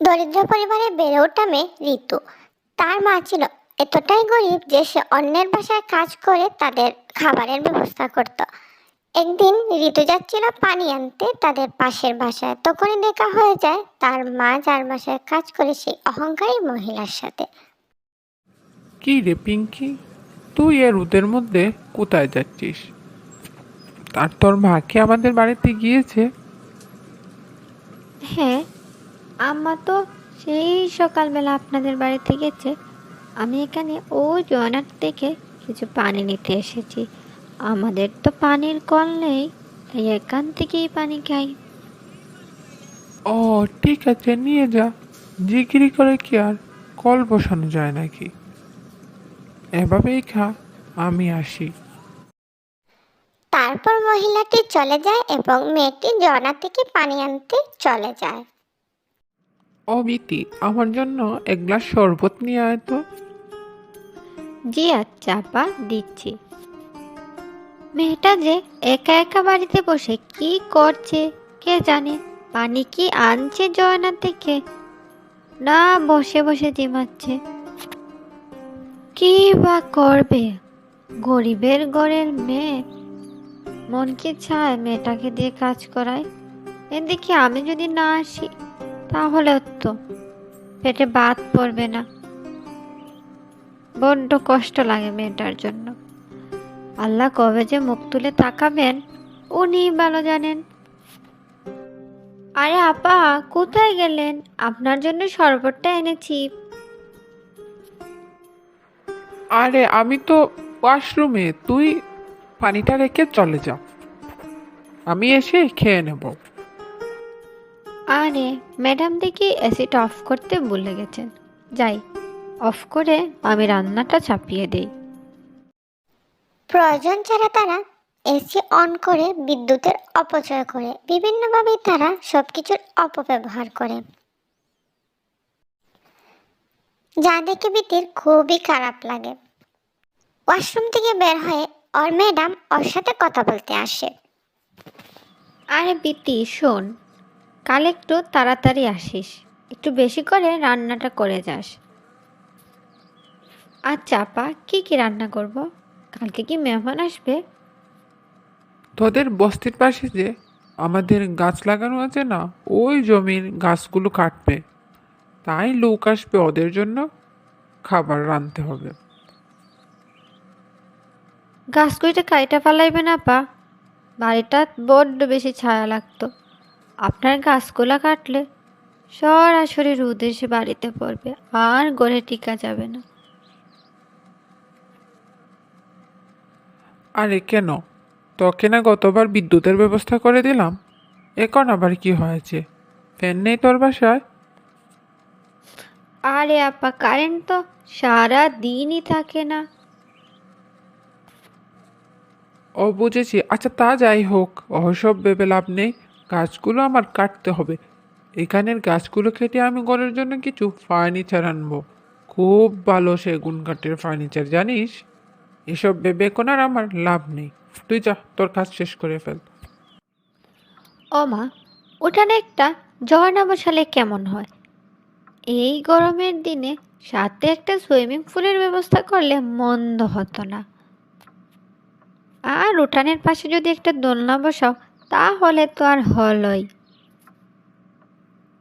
দরিদ্র পরিবারে বেড়ে ওঠা মেয়ে ঋতু। তার মা ছিল এতটাই গরিব যে সে অন্যের বাসায় কাজ করে তাদের খাবারের ব্যবস্থা করত। একদিন ঋতু যাচ্ছিল পানি আনতে তাদের পাশের বাসায়। তখনই দেখা হয়ে যায় তার মা যার বাসায় কাজ করে সেই অহংকারী মহিলার সাথে। কি রে পিঙ্কি? তুই এর রোদের মধ্যে কোথায় যাচ্ছিস? আর তোর মা কি আমাদের বাড়িতে গিয়েছে? হ্যাঁ আম্মা তো সেই সকালবেলা আপনাদের বাড়িতে গেছে। আমি এখানে ও জয়নার থেকে কিছু পানি নিতে এসেছি। আমাদের তো পানির কল নেই তাই এখান থেকেই পানি খাই। ও ঠিক আছে নিয়ে যা। জিগিরি করে কি আর? কল বসানো যায় নাকি? এভাবেই খা আমি আসি। তারপর মহিলাটি চলে যায় এবং মেয়েটি জনা থেকে পানি আনতে চলে যায়। ও আমার জন্য এক গ্লাস শরবত নিয়ে আয় তো। জি আচ্ছা আপা দিচ্ছি। মেয়েটা যে একা একা বাড়িতে বসে কি করছে কে জানে? পানি কি আনছে জয়না থেকে না, বসে বসে জিমাচ্ছে। কি বা করবে? গরিবের ঘরের মেয়ে। মন কি চায় মেয়েটাকে দিয়ে কাজ করায়? এদিকে আমি যদি না আসি তাহলে তো পেটে বাদ পড়বে না। বড্ড কষ্ট লাগে মেয়েটার জন্য। আল্লাহ কবে যে মুখ তুলে তাকাবেন উনি ভালো জানেন। আরে আপা, কোথায় গেলেন? আপনার জন্য শরবতটা এনেছি। আরে, আমি তো ওয়াশরুমে। তুই পানিটা রেখে চলে যা আমি এসে খেয়ে নেব। আরে ম্যাডাম দেখি এসিটা অফ করতে ভুলে গেছেন। যাই অফ করে আমি রান্নাটা চাপিয়ে দিই। প্রয়োজন ছাড়া তারা এসি অন করে বিদ্যুতের অপচয় করে। বিভিন্নভাবে তারা সবকিছুর অপব্যবহার করে। যা দেখে বিতির খুবই খারাপ লাগে। ওয়াশরুম থেকে বের হয়ে ওর ম্যাডাম ওর সাথে কথা বলতে আসে। আরে বিতি শোন কাল একটু তাড়াতাড়ি আসিস। একটু বেশি করে রান্নাটা করে যাস। আচ্ছা আপা কি কি রান্না করব? কালকে কি মেহমান আসবে? তোদের বস্তির পাশে যে আমাদের গাছ লাগানো আছে না ওই জমির গাছগুলো কাটবে। তাই লোক আসবে ওদের জন্য খাবার রাঁধতে হবে। গাছ গাছগুলিটা কাইটা ফালাইবে না পা বাড়িটা বড্ড বেশি ছায়া লাগতো। আপনার গাছগুলা কাটলে সরাসরি রোদ এসে বাড়িতে পড়বে আর গড়ে টিকা যাবে না। আরে কেন? তোকে না গতবার বিদ্যুতের ব্যবস্থা করে দিলাম। এখন আবার কি হয়েছে? ফ্যান নেই তোর বাসায়? আরে আপা কারেন্ট তো সারা দিনই থাকে না। ও বুঝেছি। আচ্ছা তা যাই হোক ওসব ভেবে লাভ নেই। গাছগুলো আমার কাটতে হবে। এখানের গাছগুলো কেটে আমি ঘরের জন্য কিছু ফার্নিচার আনব। খুব ভালো সেগুন কাঠের ফার্নিচার জানিস? এসব ভেবে এখন আমার লাভ নেই। তুই যা, তোর কাজ শেষ করে ফেল। ও মা উঠানে একটা ঝর্ণা বসালে কেমন হয়? এই গরমের দিনে সাথে একটা সুইমিং পুলের ব্যবস্থা করলে মন্দ হতো না। আর উঠানের পাশে যদি একটা দোলনা বসাও তাহলে তো আর হলই।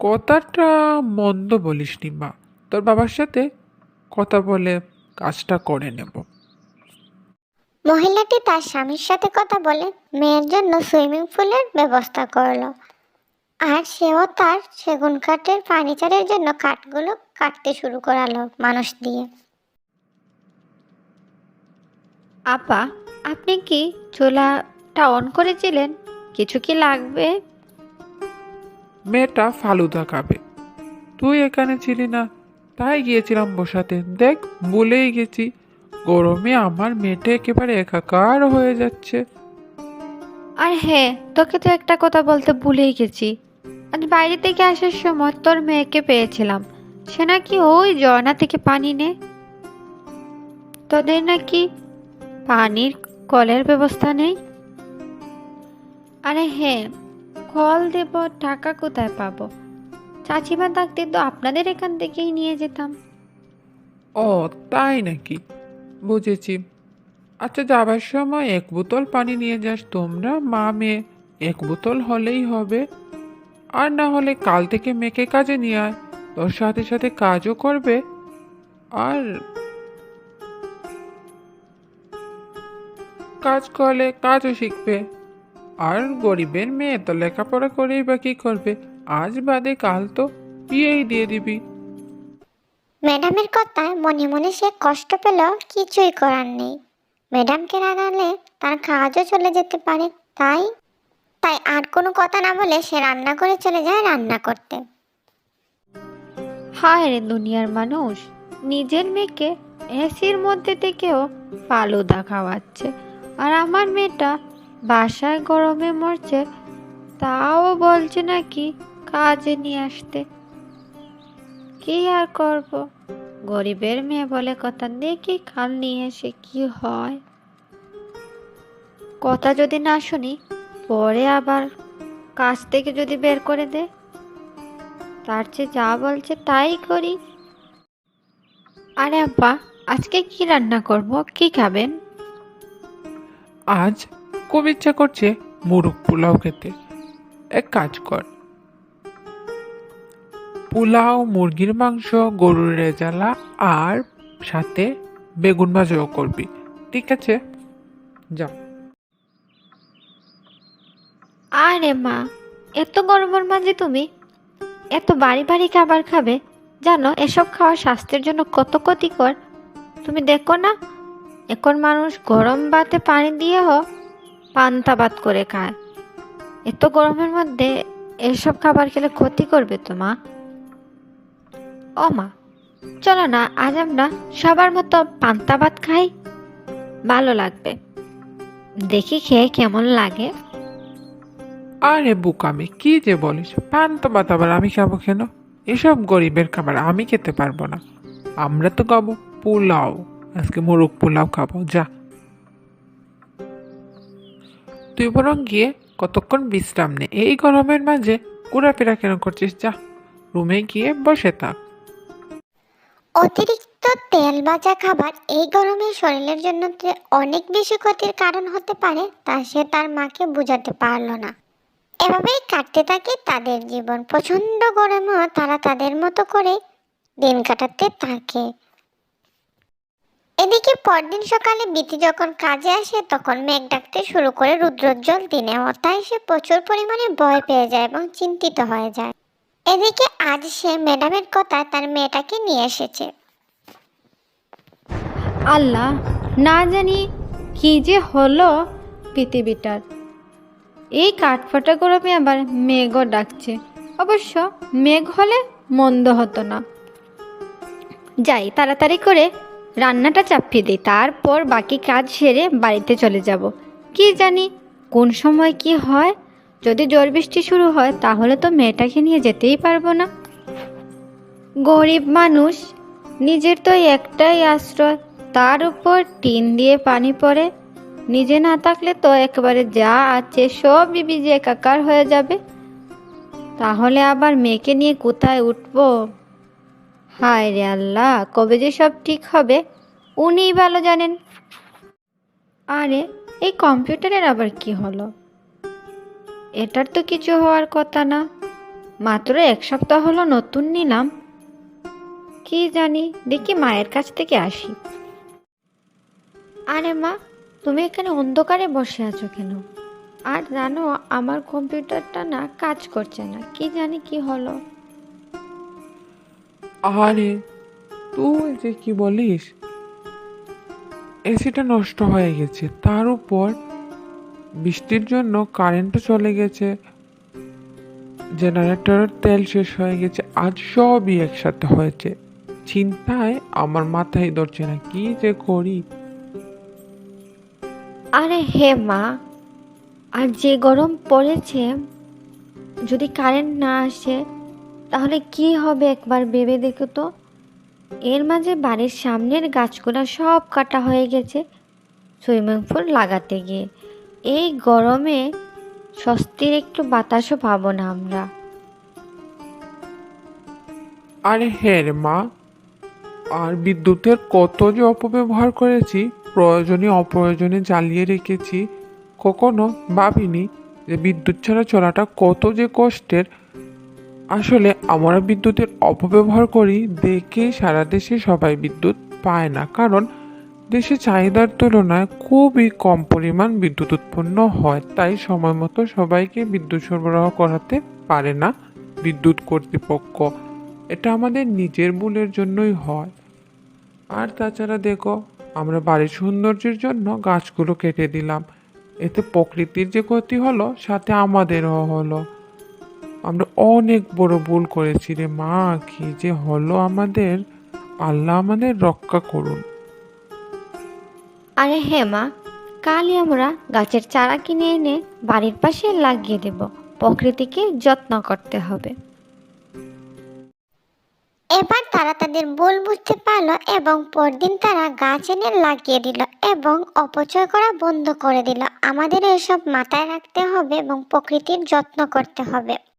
কথাটা মন্দ বলিস নি মা। তোর বাবার সাথে কথা বলে কাজটা করে নেব। মহিলাটি তার স্বামীর সাথে কথা বলে মেয়ের জন্য সুইমিং পুলের ব্যবস্থা করল। আর সেও তার সেগুন কাঠের ফার্নিচারের জন্য কাঠগুলো কাটতে শুরু করালো মানুষ দিয়ে। আপা আপনি কি চুলাটা অন করেছিলেন? কিছু কি লাগবে? মেয়েটা ফালুদা খাবে তুই এখানে ছিলি না তাই গিয়েছিলাম বসাতে। দেখ বলেই গেছি। গরমে আমার মেয়েটা একেবারে একাকার হয়ে যাচ্ছে। আর হ্যাঁ তোকে তো একটা কথা বলতে ভুলেই গেছি। আজ বাইরে থেকে আসার সময় তোর মেয়েকে পেয়েছিলাম। সে নাকি ওই ঝর্ণা থেকে পানি নে। তোদের নাকি পানির কলের ব্যবস্থা নেই? আরে হ্যাঁ কল দেব, টাকা কোথায় পাবো? চাচিমা থাকতে তো আপনাদের এখান থেকেই নিয়ে যেতাম। ও, তাই নাকি? বুঝেছি। আচ্ছা যাবার সময় এক বোতল পানি নিয়ে যাস তোমরা, মা মেয়ে, এক বোতল হলেই হবে। আর না হলে কাল থেকে মেয়েকে কাজে নিয়ে আয়, তোর সাথে সাথে কাজও করবে। আর কাজ করলে কাজও শিখবে। আর গরিবের মেয়ে তো লেখাপড়া করেই বা কী করবে? আজ বাদে কাল তো বিয়েই দিয়ে দিবি। ম্যাডামের কথায় মনে মনে সে কষ্ট পেল কিছুই করার নেই। ম্যাডামকে রাগালে তার কাজও চলে যেতে পারে তাই? তাই আর কোনো কথা না বলে সে রান্না করে চলে যায় রান্না করতে। হায় রে দুনিয়ার মানুষ নিজের মেয়েকে এসির মধ্যে থেকেও ফালুদা খাওয়াচ্ছে আর আমার মেয়েটা বাসায় গরমে মরছে, তাও বলছে নাকি কাজে নিয়ে আসতে। কি আর করব? গরিবের মেয়ে বলে কথা দেখি কাল নিয়ে এসে কি হয়। কথা যদি না শুনি, পরে আবার কাজ থেকে যদি বের করে দে। তার চেয়ে যা বলছে তাই করি। আরে আব্বা, আজকে কি রান্না করব? কি খাবেন? আজ খুব ইচ্ছা করছে মুরগ পোলাও খেতে। এক কাজ কর। পোলাও, মুরগির মাংস, গরুর রেজালা আর সাথে বেগুন ভাজাও করবি। ঠিক আছে? যা। আরে মা, এত গরমের মাঝে তুমি? এত বাড়ি বাড়ি খাবার খাবে? জানো, এসব খাওয়া স্বাস্থ্যের জন্য কত ক্ষতিকর। তুমি দেখো না, এখন মানুষ গরম ভাতে পানি দিয়েও পান্তা ভাত করে খায়। এত গরমের মধ্যে এসব খাবার খেলে ক্ষতি করবে তো মা? ও মা, চলো না, আজ আমরা সবার মতো পান্তা ভাত খাই। ভালো লাগবে। দেখি খেয়ে কেমন লাগে। আরে বুকামি কি যে বলিস? পান্তা ভাত আবার আমি খাব কেন? এসব গরিবের খাবার আমি খেতে পারব না। আমরা তো খাব পোলাও। আজকে মোরগ পোলাও খাব, যা। তুই বরং গিয়ে কতক্ষণ বিশ্রাম নে। এই গরমের মাঝে ঘোরাফেরা কেন করছিস? যা, রুমে গিয়ে বসে থাক। অতিরিক্ত তেল ভাজা খাবার এই গরমে শরীরের জন্য যে অনেক বেশি ক্ষতির কারণ হতে পারে, তা সে তার মাকে বোঝাতে পারল না। এভাবেই কাটতে থাকে তাদের জীবন। প্রচণ্ড গরমেও তারা তাদের মতো করে দিন কাটাতে থাকে। এদিকে পরদিন সকালে বিতি যখন কাজে আসে, তখন মেঘ ডাকতে শুরু করে রুদ্রোজ্জ্বল দিনেও তাই সে প্রচুর পরিমাণে ভয় পেয়ে যায় এবং চিন্তিত হয়ে যায়। এদিকে আজ সে ম্যাডামের কথা তার মেয়েটাকে নিয়ে এসেছে। আল্লাহ, না জানি কি যে হলো পৃথিবীটার। এই কাঠফাটা গরমে আবার মেঘও ডাকছে। অবশ্য মেঘ হলে মন্দ হতো না। যাই, তাড়াতাড়ি করে রান্নাটা চাপিয়ে দিই, তারপর বাকি কাজ সেরে বাড়িতে চলে যাব। কি জানি কোন সময় কি হয়, যদি ঝড় বৃষ্টি শুরু হয় তাহলে তো মেয়েটাকে নিয়ে যেতেই পারব না। গরিব মানুষ, নিজের তো একটাই আশ্রয়, তার উপর টিন দিয়ে পানি পড়ে। নিজে না থাকলে তো একেবারে যা আছে সবই ভিজে একাকার হয়ে যাবে। তাহলে আবার মেয়েকে নিয়ে কোথায় উঠবো? হায় রে আল্লাহ, কবে যে সব ঠিক হবে, উনিই ভালো জানেন। আরে, এই কম্পিউটারের আবার কি হলো? এটার তো কিছু হওয়ার কথা না। মাত্র এক সপ্তাহ হলো নতুন নিলাম। কি জানি, দেখি মায়ের কাছ থেকে আসি। আরে মা, তুমি এখানে অন্ধকারে বসে আছো কেন? আর জানো, আমার কম্পিউটারটা না কাজ করছে না। কি জানি কি হলো। আরে, তুই যে কি বলিস? এসিটা নষ্ট হয়ে গেছে। তার উপর বৃষ্টির জন্য কারেন্টও চলে গেছে। জেনারেটরের তেল শেষ হয়ে গেছে। আজ সবই একসাথে হয়েছে। চিন্তায় আমার মাথায় ধরছে না, কি যে করি? আরে হে মা, আর যে গরম পড়েছে, যদি কারেন্ট না আসে তাহলে কি হবে একবার ভেবে দেখো তো। এর মাঝে বাড়ির সামনের গাছগুলো সব কাটা হয়ে গেছে সুইমিং পুল লাগাতে গিয়ে। এই গরমে স্বস্তির একটু বাতাসও পাবো না আমরা। আরে হ্যাঁ রে মা, আর বিদ্যুতের কত যে অপব্যবহার করেছি, প্রয়োজনে অপ্রয়োজনে জ্বালিয়ে রেখেছি, কখনো ভাবিনি যে বিদ্যুৎ ছাড়া চলাটা কত যে কষ্টের। আসলে আমরা বিদ্যুতের অপব্যবহার করি দেখে সারা দেশে সবাই বিদ্যুৎ পায় না, কারণ দেশে চাহিদার তুলনায় খুবই কম পরিমাণ বিদ্যুৎ উৎপন্ন হয়, তাই সময় মতো সবাইকে বিদ্যুৎ সরবরাহ করাতে পারে না বিদ্যুৎ কর্তৃপক্ষ। এটা আমাদের নিজের ভুলের জন্যই হয়। আর তাছাড়া দেখো, আমরা বাড়ির সৌন্দর্যের জন্য গাছগুলো কেটে দিলাম। এতে প্রকৃতির যে ক্ষতি হলো, সাথে আমাদেরও হলো। আমরা অনেক বড় ভুল করেছি রে মা কি যে হলো আমাদের? আল্লাহ আমাদের রক্ষা করুন। আরে হ্যাঁ মা কালই আমরা গাছের চারা কিনে এনে বাড়ির পাশে লাগিয়ে দেব। প্রকৃতিকে যত্ন করতে হবে। এবার তারা তাদের ভুল বুঝতে পারল এবং পরদিন তারা গাছ এনে লাগিয়ে দিল এবং অপচয় করা বন্ধ করে দিল। আমাদের এসব মাথায় রাখতে হবে এবং প্রকৃতির যত্ন করতে হবে।